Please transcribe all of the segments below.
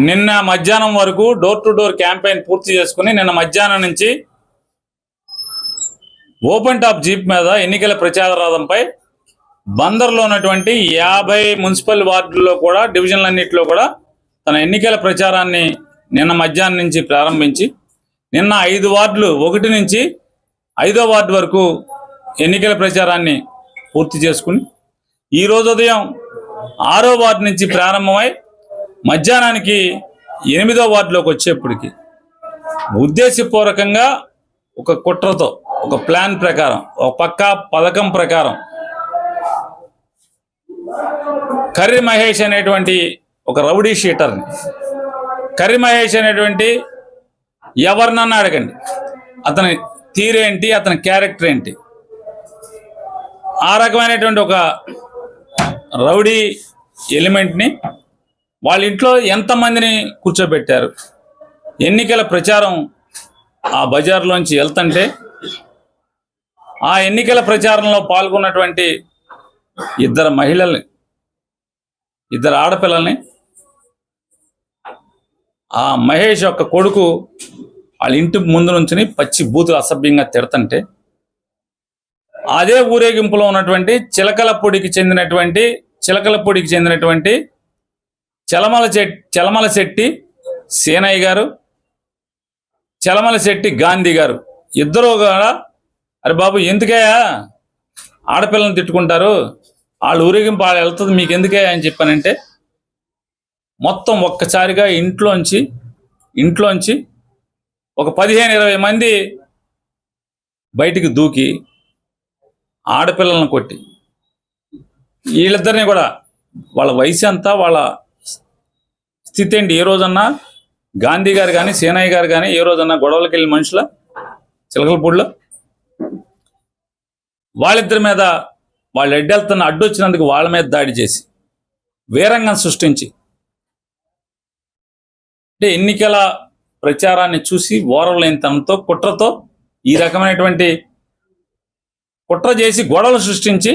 నిన్న మధ్యాహ్నం వరకు డోర్ టు డోర్ క్యాంపెయిన్ పూర్తి చేసుకుని నిన్న మధ్యాహ్నం నుంచి ఓపెన్ టాప్ జీప్ మీద ఎన్నికల ప్రచార రథంపై బందర్లో ఉన్నటువంటి యాభై మున్సిపల్ వార్డుల్లో కూడా డివిజన్లన్నింటిలో కూడా తన ఎన్నికల ప్రచారాన్ని నిన్న మధ్యాహ్నం నుంచి ప్రారంభించి నిన్న ఐదు వార్డులు ఒకటి నుంచి ఐదో వార్డు వరకు ఎన్నికల ప్రచారాన్ని పూర్తి చేసుకుని ఈరోజు ఉదయం ఆరో వార్డు నుంచి ప్రారంభమై మధ్యాహ్నానికి ఎనిమిదో వార్డులోకి వచ్చేప్పటికి ఉద్దేశపూర్వకంగా ఒక కుట్రతో ఒక ప్లాన్ ప్రకారం ఒక పక్కా పథకం ప్రకారం కర్రి మహేష్ అనేటువంటి ఒక రౌడీ షీటర్ని కర్రి మహేష్ అనేటువంటి ఎవరినన్నా అడగండి. అతని తీరేంటి అతని క్యారెక్టర్ ఏంటి? ఆ రకమైనటువంటి ఒక రౌడీ ఎలిమెంట్ని వాళ్ళ ఇంట్లో ఎంతమందిని కూర్చోబెట్టారు? ఎన్నికల ప్రచారం ఆ బజార్లోంచి వెళ్తుంటే ఆ ఎన్నికల ప్రచారంలో పాల్గొన్నటువంటి ఇద్దరు మహిళల్ని ఇద్దరు ఆడపిల్లల్ని ఆ మహేష్ యొక్క కొడుకు వాళ్ళ ఇంటి ముందు నుంచి పచ్చి బూతులు అసభ్యంగా తిడతంటే అదే ఊరేగింపులో ఉన్నటువంటి చిలకలపూడికి చెందినటువంటి చిలకలపూడికి చెందినటువంటి చలమల చెట్ చలమల శెట్టి సేనయ్య గారు చలమల శెట్టి గాంధీ గారు. ఇద్దరు కూడా అరే బాబు ఎందుకయ్యా ఆడపిల్లని తిట్టుకుంటారు? వాళ్ళు ఊరేగింపు వాళ్ళు వెళ్తుంది మీకు ఎందుకయ్యా అని చెప్పానంటే మొత్తం ఒక్కసారిగా ఇంట్లోంచి ఇంట్లోంచి ఒక పదిహేను ఇరవై మంది బయటికి దూకి ఆడపిల్లలను కొట్టి వీళ్ళిద్దరిని కూడా వాళ్ళ వయసు అంతా వాళ్ళ స్థితి ఏంటి ఏ రోజన్నా గాంధీ గారు కానీ సేనయ్య గారు కానీ ఏ రోజన్నా గొడవలకి వెళ్ళిన మనుషుల? చిలకలపూడిలో? వాళ్ళిద్దరి మీద వాళ్ళు ఎడ్డెళ్తున్న అడ్డు వచ్చినందుకు వాళ్ళ మీద దాడి చేసి వీరంగం సృష్టించి అంటే ఎన్నికల ప్రచారాన్ని చూసి ఓరలేని తనంతో కుట్రతో ఈ రకమైనటువంటి కుట్ర చేసి గొడవలు సృష్టించి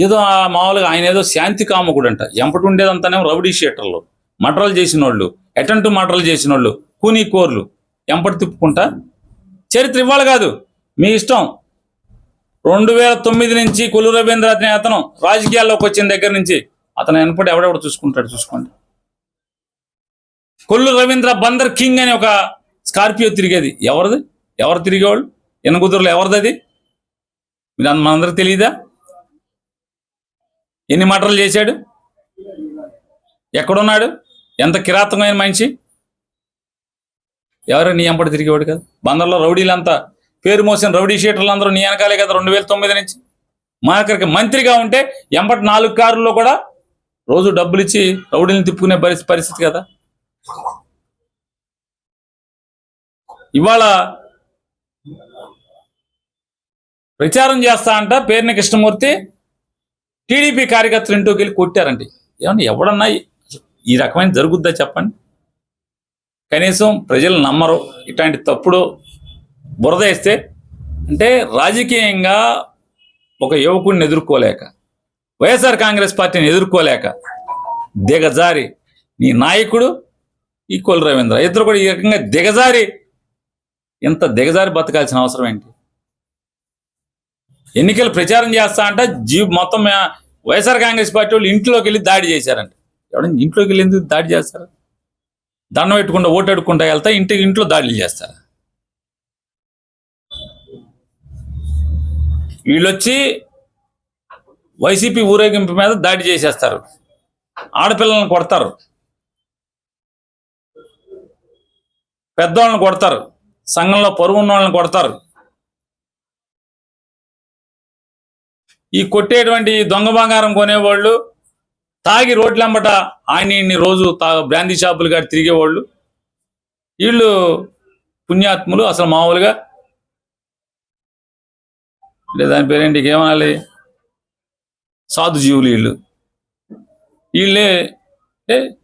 ఏదో ఆ మామూలుగా ఆయన ఏదో శాంతి కామకుడు అంట ఎంపటి ఉండేదంతానేమో రౌడీ షీటర్లు. మటరలు చేసిన వాళ్ళు అటెంటు మటరలు చేసిన వాళ్ళు కూనీ కోర్లు. ఎంపటి తిప్పుకుంటా? చరిత్ర ఇవ్వాలి కాదు. మీ ఇష్టం. రెండు వేల తొమ్మిది నుంచి కొల్లు రవీంద్ర అతను రాజకీయాల్లోకి వచ్చిన దగ్గర నుంచి. అతను వెనపడి ఎవడెవడు చూసుకుంటాడు చూసుకోండి. కొల్లు రవీంద్ర బందర్ కింగ్ అనే ఒక స్కార్పియో తిరిగేది. ఎవరిది? ఎవరు తిరిగేవాళ్ళు? ఎనగుదురులో ఎవరిది అది? మీరు అంద- మనందరికి తెలియదా ఎన్ని మటర్లు చేశాడు? ఎక్కడున్నాడు? ఎంత కిరాతకమైన మనిషి? ఎవరు నీ ఎంపటి తిరిగేవాడు కదా. బందర్లో రౌడీలంతా పేరు మోసిన రౌడీ షీటర్లు అందరూ నీ వెనకాలే కదా రెండు వేల తొమ్మిది నుంచి. మా అక్కడికి మంత్రిగా ఉంటే ఎంపటి నాలుగు కారుల్లో కూడా రోజు డబ్బులు ఇచ్చి రౌడీని తిప్పుకునే పరిస్థితి పరిస్థితి కదా. ఇవాళ ప్రచారం చేస్తా అంట పేరుని కృష్ణమూర్తి. టీడీపీ కార్యకర్తలు ఇంటికి వెళ్ళి కొట్టారండి. ఏమన్నా ఎవడన్నా ఈ- రకమైన జరుగుద్దా చెప్పండి? కనీసం ప్రజలు నమ్మరు ఇట్లాంటి తప్పుడు బురద వేస్తే అంటే రాజకీయంగా ఒక యువకుడిని ఎదుర్కోలేక వైఎస్ఆర్ కాంగ్రెస్ పార్టీని ఎదుర్కోలేక దిగజారి నీ నాయకుడు ఈ కోల రవీంద్ర. ఇద్దరు కూడా ఈ రకంగా దిగజారి. ఇంత దిగజారి బతకాల్సిన అవసరం ఏంటి? ఎన్నికలు ప్రచారం చేస్తా అంటే జీ మొత్తం వైఎస్ఆర్ కాంగ్రెస్ పార్టీ వాళ్ళు ఇంట్లోకి వెళ్ళి దాడి చేశారంట. ఎవడన్నా ఇంట్లోకి వెళ్ళి ఎందుకు దాడి చేస్తారు? దండం పెట్టుకుంటా ఓటు అడుక్కుంటా వెళ్తా ఇంటి ఇంట్లో దాడులు చేస్తారు? వీళ్ళొచ్చి వైసీపీ ఊరేగింపు మీద దాడి చేసేస్తారు. ఆడపిల్లలను కొడతారు. పెద్దవాళ్ళని కొడతారు. సంఘంలో పరువు ఉన్న వాళ్ళని కొడతారు. ఈ కొట్టేటువంటి దొంగ బంగారం కొనేవాళ్ళు తాగి రోడ్లంబట ఆయన ఇన్ని రోజు తా బ్రాందీ షాపులు కాడ తిరిగేవాళ్ళు. వీళ్ళు పుణ్యాత్ములు అసలు మామూలుగా. అంటే దాని పేరేంటి ఏమనాలి సాధు జీవులు వీళ్ళు. వీళ్ళే అంటే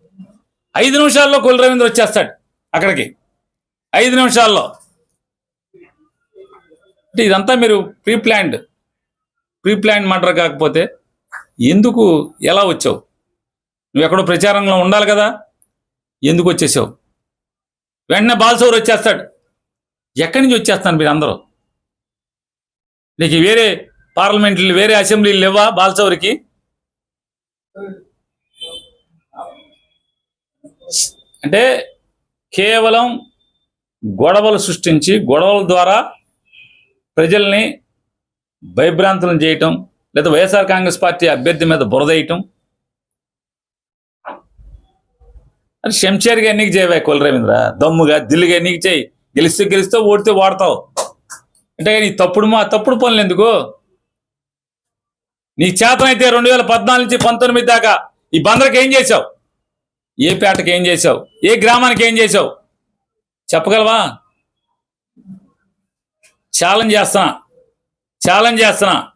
ఐదు నిమిషాల్లో కుల రవీంద్ర వచ్చేస్తాడు అక్కడికి. ఐదు నిమిషాల్లో. అంటే ఇదంతా మీరు ప్రీ ప్లాన్డ్ ప్రీప్లాన్ మర్డర్ కాకపోతే ఎందుకు ఎలా వచ్చావు? నువ్వు ఎక్కడో ప్రచారంలో ఉండాలి కదా? ఎందుకు వచ్చేసావు? వెంటనే బాల్సౌర్ వచ్చేస్తాడు. ఎక్కడి నుంచి వచ్చేస్తాను మీరు అందరూ? నీకు వేరే పార్లమెంట్లు వేరే అసెంబ్లీలు లేవా బాలసౌరికి అంటే కేవలం గొడవలు సృష్టించి గొడవల ద్వారా ప్రజల్ని భయభ్రాంతులను చేయటం లేదా వైఎస్ఆర్ కాంగ్రెస్ పార్టీ అభ్యర్థి మీద బురదేయటం అది శంషేర్గా ఎన్నిక చేయవే కులరవీంద్ర దమ్ముగా దిల్లుగా ఎన్నిక చేయి. గెలిస్తే గెలిస్తే ఓడితే వాడతావు అంటే నీ తప్పుడు మా తప్పుడు పనులు ఎందుకు? నీ చేతనైతే రెండు వేల పద్నాలుగు నుంచి పంతొమ్మిది దాకా ఈ బందరికి ఏం చేసావు ఏ పేటకి ఏం చేసావు ఏ గ్రామానికి ఏం చేసావు చెప్పగలవా? ఛాలెంజ్ చేస్తున్నా. ఛాలెంజ్ చేస్తున్నా.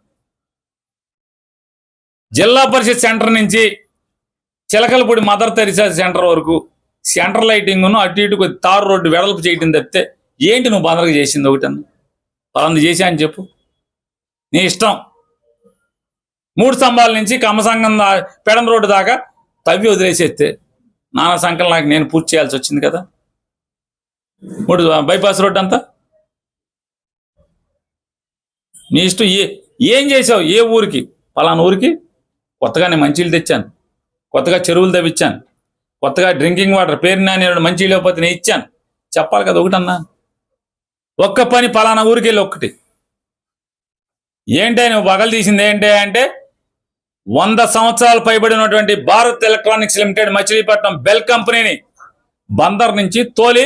జిల్లా పరిషత్ సెంటర్ నుంచి చిలకలపూడి మదర్ తెరిసా సెంటర్ వరకు సెంటర్ లైటింగ్ను అటు ఇటు కొద్ది తారు రోడ్డు వెడల్పు చేయటం తప్పితే ఏంటి నువ్వు బందరికి చేసింది ఒకటి పలాంది చేశా అని చెప్పు. నీ ఇష్టం. మూడు స్తంభాల నుంచి కమసంగం దా- పెడం రోడ్డు దాకా తవ్వి వదిలేసేస్తే నానా సంఖ్యలు నాకు నేను పూర్తి చేయాల్సి వచ్చింది కదా. మూడు బైపాస్ రోడ్డు అంతా? నీ ఇష్టం ఏ ఏం చేసావు? ఏ ఊరికి? పలానా ఊరికి? కొత్తగా నేను మంచిలు తెచ్చాను. కొత్తగా చెరువులు తవ్విచ్చాను. కొత్తగా డ్రింకింగ్ వాటర్ పేరు నాని మంచి లేకపోతే నేను ఇచ్చాను. చెప్పాలి కదా ఒకటన్నా? ఒక్క పని పలానా ఊరికి వెళ్ళి ఒక్కటి. ఏంటి నువ్వు పగలు తీసింది ఏంటి అంటే వంద సంవత్సరాలు పైబడినటువంటి Bharat electronics limited Machilipatnam BEL కంపెనీని బందర్ నుంచి తోలి